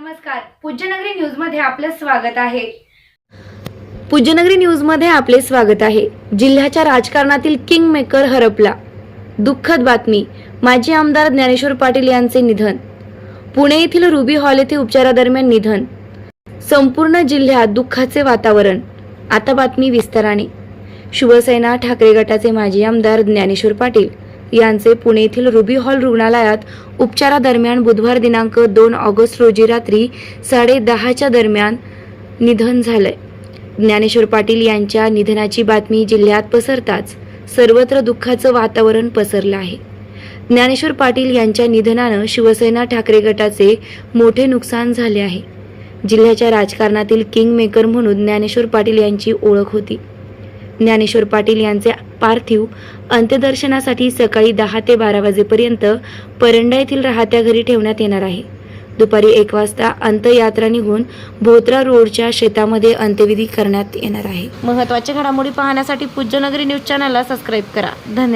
नमस्कार. पूज्यनगरी न्यूजमध्ये आपलं स्वागत आहे. पूज्यनगरी न्यूजमध्ये आपले स्वागत आहे. जिल्ह्याच्या राजकारणातील किंग मेकर हरपला. दुःखद बातमी माजी आमदार ज्ञानेश्वर पाटील यांचे निधन. पुणे येथील रुबी हॉल येथे उपचारादरम्यान निधन. संपूर्ण जिल्ह्यात दुःखाचे वातावरण. आता बातमी विस्ताराने. शिवसेना ठाकरे गटाचे माजी आमदार ज्ञानेश्वर पाटील. यांचे पुणे येथील रुबी हॉल रुग्णालयात उपचारादरम्यान बुधवार दिनांक दोन ऑगस्ट रोजी रात्री साडे दहाच्या दरम्यान निधन झालंय. ज्ञानेश्वर पाटील यांच्या निधनाची बातमी जिल्ह्यात पसरताच सर्वत्र दुःखाचं वातावरण पसरलं आहे. ज्ञानेश्वर पाटील यांच्या निधनानं शिवसेना ठाकरे गटाचे मोठे नुकसान झाले आहे. जिल्ह्याच्या राजकारणातील किंग मेकर म्हणून ज्ञानेश्वर पाटील यांची ओळख होती. ज्ञानेश्वर पाटील यांचे पार्थिव अंत्यदर्शनासाठी सकाळी दहा ते बारा वाजेपर्यंत परंडा येथील राहत्या घरी ठेवण्यात येणार आहे. दुपारी एक वाजता अंत्ययात्रा निघून भोत्रा रोडच्या शेतामध्ये अंत्यविधी करण्यात येणार आहे. महत्त्वाच्या घडामोडी पाहण्यासाठी पूज्यनगरी न्यूज चॅनलला सबस्क्राईब करा. धन्यवाद.